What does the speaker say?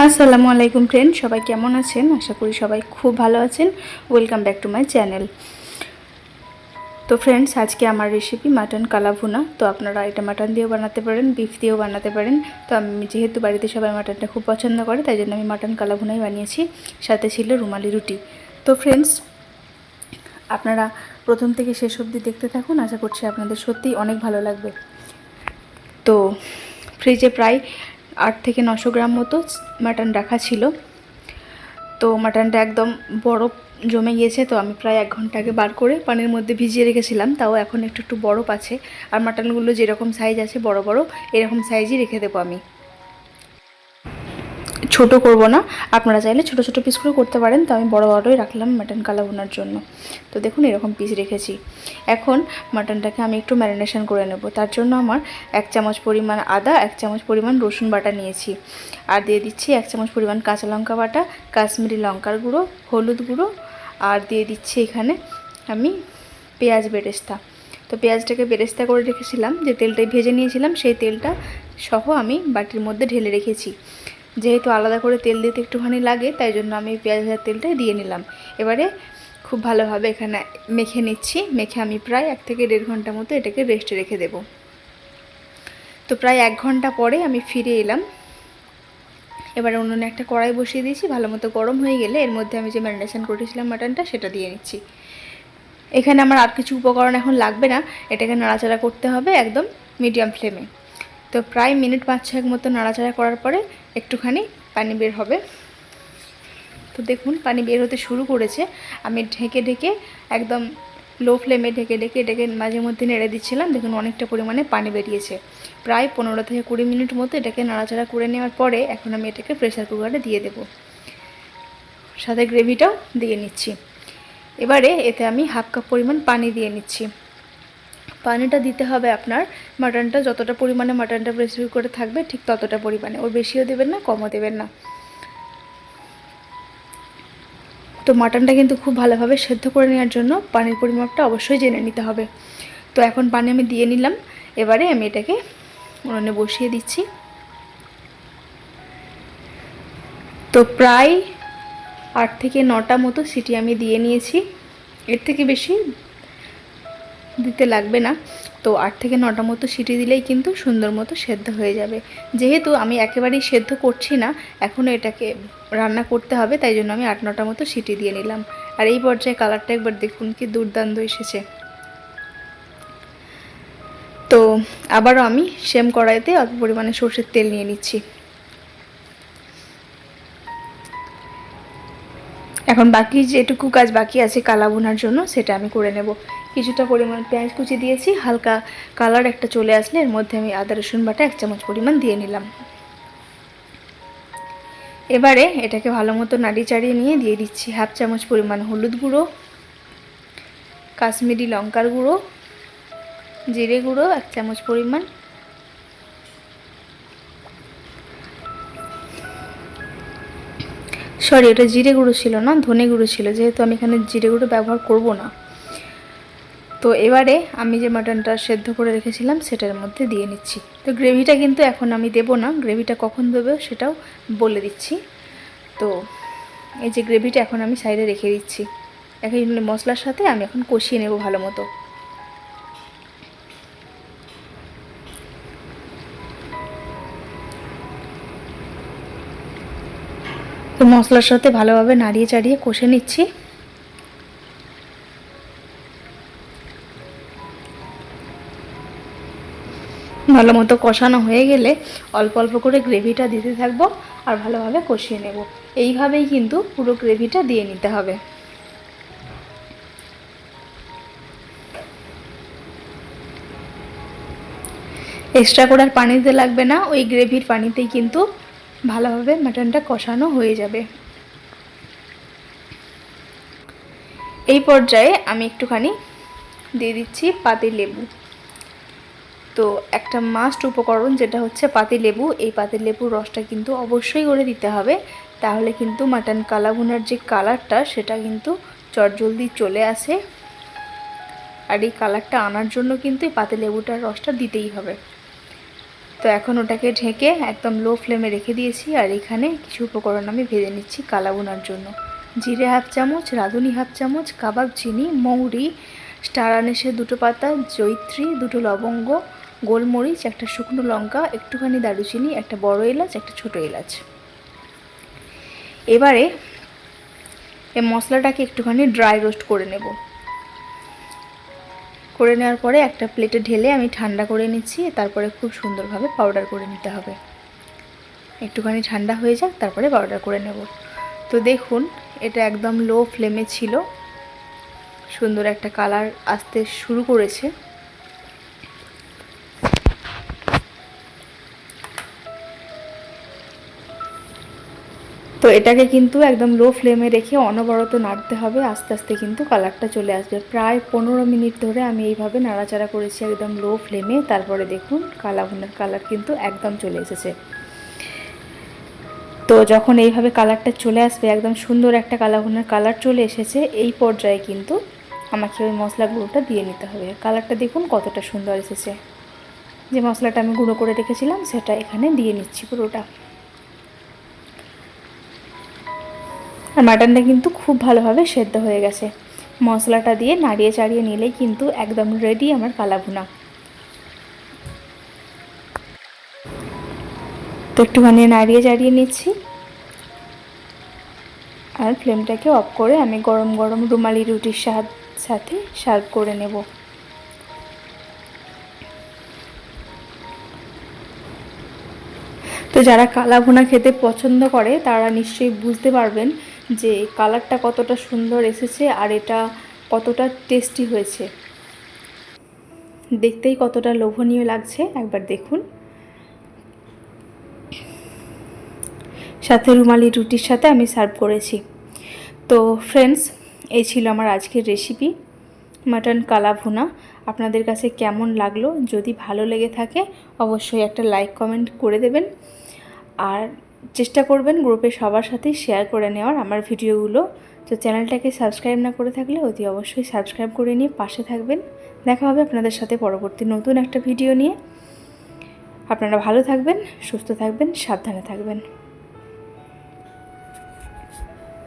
আসসালামু আলাইকুম ফ্রেন্ড সবাই কেমন আছেন? আশা করি সবাই খুব ভালো আছেন। Welcome back to my channel তো ফ্রেন্ডস আজকে আমার রেসিপি মাটন কালাভুনা। তো আপনারা এটা মাটন দিয়েও বানাতে পারেন বিফ দিয়েও বানাতে পারেন। তো আমি যেহেতু বাড়িতে সবাই মাটনটা খুব পছন্দ করে, তাই জন্য আমি মাটন কালাভুনাই বানিয়েছি। সাথে ছিল রুমালি রুটি। তো ফ্রেন্ডস আপনারা প্রথম থেকে শেষ অবধি দেখতে থাকুন। আশা করছি আপনাদের সত্যিই অনেক ভালো লাগবে। তো ফ্রিজে প্রায় আট থেকে নশো গ্রাম মতো মাটন রাখা ছিল। তো মাটনটা একদম বরফ জমে গিয়েছে, তো আমি প্রায় এক ঘণ্টা আগে বার করে পানির মধ্যে ভিজিয়ে রেখেছিলাম। তাও এখন একটু একটু বরফ আছে। আর মাটনগুলো যেরকম সাইজ আছে বড় বড়, এরকম সাইজই রেখে দেবো আমি। ছোট করব না। আপনারা চাইলে ছোট ছোট পিস করে করতে পারেন। তো আমি বড় বড়ই রাখলাম মাটন কালা বোনার জন্য। তো দেখুন, এরকম পিস রেখেছি। এখন মাটনটাকে আমি একটু ম্যারিনেশন করে নেব। তার জন্য আমার এক চামচ পরিমাণ আদা, এক চামচ পরিমাণ রসুন বাটা নিয়েছি। আর দিয়ে দিচ্ছি এক চামচ পরিমাণ কাঁচা লঙ্কা বাটা, কাশ্মীরি লঙ্কার গুঁড়ো, হলুদ গুঁড়ো। আর দিয়ে দিচ্ছি এখানে আমি পেঁয়াজ বেরেস্তা। তো পেঁয়াজটাকে বেরেস্তা করে রেখেছিলাম। যে তেলটাই ভেজে নিয়েছিলাম, সেই তেলটা সহ আমি বাটির মধ্যে ঢেলে রেখেছি। যেহেতু আলাদা করে তেল দিতে একটুখানি লাগে, তাই জন্য আমি পেঁয়াজ ভাজার তেলটাই দিয়ে নিলাম। এবারে খুব ভালোভাবে এখানে মেখে নিচ্ছি। মেখে আমি প্রায় এক থেকে দেড় ঘণ্টা মতো এটাকে রেস্টে রেখে দেব। তো প্রায় এক ঘণ্টা পরে আমি ফিরে এলাম। এবারে উনুনে একটা কড়াই বসিয়ে দিয়েছি। ভালো মতো গরম হয়ে গেলে এর মধ্যে আমি যে ম্যারিনেশন করেছিলাম মাটনটা সেটা দিয়ে নিচ্ছি। এখানে আমার আর কিছু উপকরণ এখন লাগবে না। এটাকে নাড়াচাড়া করতে হবে একদম মিডিয়াম ফ্লেমে তো প্রায় মিনিট পাঁচ ছয়েক মতো নাড়াচাড়া করার পরে একটুখানি পানি বের হবে। তো দেখুন, পানি বের হতে শুরু করেছে। আমি ঢেকে ঢেকে একদম লো ফ্লেমে ঢেকে ঢেকে এটাকে মাঝে মধ্যে নেড়ে দিচ্ছিলাম। দেখুন, অনেকটা পরিমাণে পানি বেরিয়েছে। প্রায় পনেরো থেকে কুড়ি মিনিট মতো এটাকে নাড়াচাড়া করে নেওয়ার পরে এখন আমি এটাকে প্রেসার কুকারে দিয়ে দেব। সাথে গ্রেভিটাও দিয়ে নিচ্ছি। এবারে এতে আমি হাফ কাপ পরিমাণ পানি দিয়ে নিচ্ছি। পানিটা দিতে হবে আপনার। মাটনটা যতটা পরিমাণে মাটনটা প্রেসার করে থাকবে, ঠিক ততটা পরিমাণে। ওর বেশিও দেবেন না, কমও দেবেন না। তো মাটনটা কিন্তু খুব ভালোভাবে সেদ্ধ করে নেওয়ার জন্য পানির পরিমাপটা অবশ্যই জেনে নিতে হবে। তো এখন পানি আমি দিয়ে নিলাম। এবারে আমি এটাকে উনুনে বসিয়ে দিচ্ছি। তো প্রায় আট থেকে নটা মতো সিটি আমি দিয়ে নিয়েছি। এর থেকে বেশি দিতে লাগবে না। তো আট থেকে নটা মতো সিটি দিলেই কিন্তু সুন্দর মতো সেদ্ধ হয়ে যাবে। যেহেতু আমি একেবারেই সেদ্ধ করছি না এখনও এটাকে রান্না করতে হবে, তাই জন্য আমি আট নটা মতো সিটি দিয়ে নিলাম। আর এই পর্যায়ে কালারটা একবার দেখুন, কি দুর্দান্ত এসেছে। তো আবারও আমি সেম কড়াইতে অল্প পরিমাণে সর্ষের তেল নিয়ে নিচ্ছি। এখন বাকি যেটুকু কাজ বাকি আছে কালা বোনার জন্য, সেটা আমি করে নেব। কিছুটা পরিমাণ পেঁয়াজ কুচি দিয়েছি, হালকা কালার একটা চলে আসলে, এর মধ্যে আমি আদা, রসুন বাটা এক চামচ পরিমাণ দিয়ে নিলাম। এবারে এটাকে ভালো মতো নাড়ি চাড়িয়ে নিয়ে দিয়ে দিচ্ছি হাফ চামচ পরিমাণ হলুদ গুঁড়ো, কাশ্মীরি লঙ্কার গুঁড়ো, জিরে গুঁড়ো এক চামচ পরিমাণ। সরি ওটা জিরে গুঁড়ো ছিল না, ধনে গুঁড়ো ছিল, যেহেতু আমি এখানে জিরে গুঁড়ো ব্যবহার করব না। তো এবারে আমি যে মাটনটা সেদ্ধ করে রেখেছিলাম, সেটার মধ্যে দিয়ে নিচ্ছি। তো গ্রেভিটা কিন্তু এখন আমি দেব না, গ্রেভিটা কখন দেবো সেটাও বলে দিচ্ছি। তো এই যে গ্রেভিটা এখন আমি সাইডে রেখে দিচ্ছি। এখন মশলার সাথে আমি এখন কষিয়ে নেব ভালো মতো। তো মশলার সাথে ভালোভাবে নাড়িয়ে চাড়িয়ে কষে নিচ্ছি। ভালো মতো কষানো হয়ে গেলে অল্প অল্প করে গ্রেভিটা দিতে থাকব আর ভালোভাবে কষিয়ে নেব। এইভাবেই কিন্তু পুরো গ্রেভিটা দিয়ে নিতে হবে। এক্সট্রা করে আর পানি দিতে লাগবে না, ওই গ্রেভির পানিতেই কিন্তু ভালোভাবে মাটনটা কষানো হয়ে যাবে। এই পর্যায়ে আমি একটুখানি দিয়ে দিচ্ছি পাতি লেবু তো একটা মাস্ট উপকরণ যেটা হচ্ছে পাতি লেবু, এই পাতি লেবুর রসটা কিন্তু অবশ্যই করে দিতে হবে। তাহলে কিন্তু মাটন কালাভুনার যে কালারটা, সেটা কিন্তু চটজলদি চলে আসে। আর এই কালারটা আনার জন্য কিন্তু এই পাতি লেবুটার রসটা দিতেই হবে। তো এখন ওটাকে ঢেকে একদম লো ফ্লেমে রেখে দিয়েছি, আর এখানে কিছু উপকরণ আমি ভেজে নিচ্ছি কালা বোনার জন্য। জিরে হাফ চামচ, রাঁধুনি হাফ চামচ, কাবাব চিনি, মৌরি, স্টার আনেসের দুটো পাতা জৈত্রী দুটো লবঙ্গ গোলমরিচ, একটা শুকনো লঙ্কা, একটুখানি দারুচিনি, একটা বড় এলাচ, একটা ছোট এলাচ। এবারে এই মশলাটাকে একটুখানি ড্রাই রোস্ট করে নেব। করে নেওয়ার পরে একটা প্লেটে ঢেলে আমি ঠান্ডা করে নিচ্ছি, তারপরে খুব সুন্দরভাবে পাউডার করে নিতে হবে। একটুখানি ঠান্ডা হয়ে যাক, তারপরে পাউডার করে নেব। তো দেখুন, এটা একদম লো ফ্লেমে ছিল। সুন্দর একটা কালার আসতে শুরু করেছে। তো এটাকে কিন্তু একদম লো ফ্লেমে রেখে অনবরত নাড়তে হবে। আস্তে আস্তে কিন্তু কালারটা চলে আসবে। প্রায় পনেরো মিনিট ধরে আমি এইভাবে নাড়াচাড়া করেছি একদম লো ফ্লেমে তারপরে দেখুন কালা কালার কিন্তু একদম চলে এসেছে। তো যখন এইভাবে কালারটা চলে আসবে, একদম সুন্দর একটা কালা কালার চলে এসেছে, এই পর্যায়ে কিন্তু আমাকে ওই মশলা গুঁড়োটা দিয়ে নিতে হবে। কালারটা দেখুন কতটা সুন্দর এসেছে। যে মশলাটা আমি গুঁড়ো করে রেখেছিলাম, সেটা এখানে দিয়ে নিচ্ছি পুরোটা। আর মাটনটা কিন্তু খুব ভালোভাবে সেদ্ধ হয়ে গেছে। মশলাটা দিয়ে নাড়িয়ে চাড়িয়ে নিলেই কিন্তু একদম রেডি আমার কালাভুনা। তো একটুখানি নাড়িয়ে চাড়িয়ে নিচ্ছি। আর ফ্লেমটাকে অফ করে আমি গরম গরম রুমালি রুটির সাথে সার্ভ করে নেব। তো যারা কালা ভুনা খেতে পছন্দ করে, তারা নিশ্চয়ই বুঝতে পারবেন যে কালারটা কতটা সুন্দর এসেছে আর এটা কতটা টেস্টি হয়েছে। দেখতেই কতটা লোভনীয় লাগছে, একবার দেখুন। সাথে রুমালি রুটির সাথে আমি সার্ভ করেছি। তো ফ্রেন্ডস, এই ছিল আমার আজকের রেসিপি, মাটন কালা ভুনা। আপনাদের কাছে কেমন লাগল? যদি ভালো লেগে থাকে, অবশ্যই একটা লাইক, কমেন্ট করে দেবেন। আর চেষ্টা করবেন গ্রুপে সবার সাথে শেয়ার করে নেওয়ার আমার ভিডিওগুলো। তো চ্যানেলটাকে সাবস্ক্রাইব না করে থাকলে অতি অবশ্যই সাবস্ক্রাইব করে নিয়ে পাশে থাকবেন। দেখা হবে আপনাদের সাথে পরবর্তী নতুন একটা ভিডিও নিয়ে। আপনারা ভালো থাকবেন, সুস্থ থাকবেন, সাবধানে থাকবেন।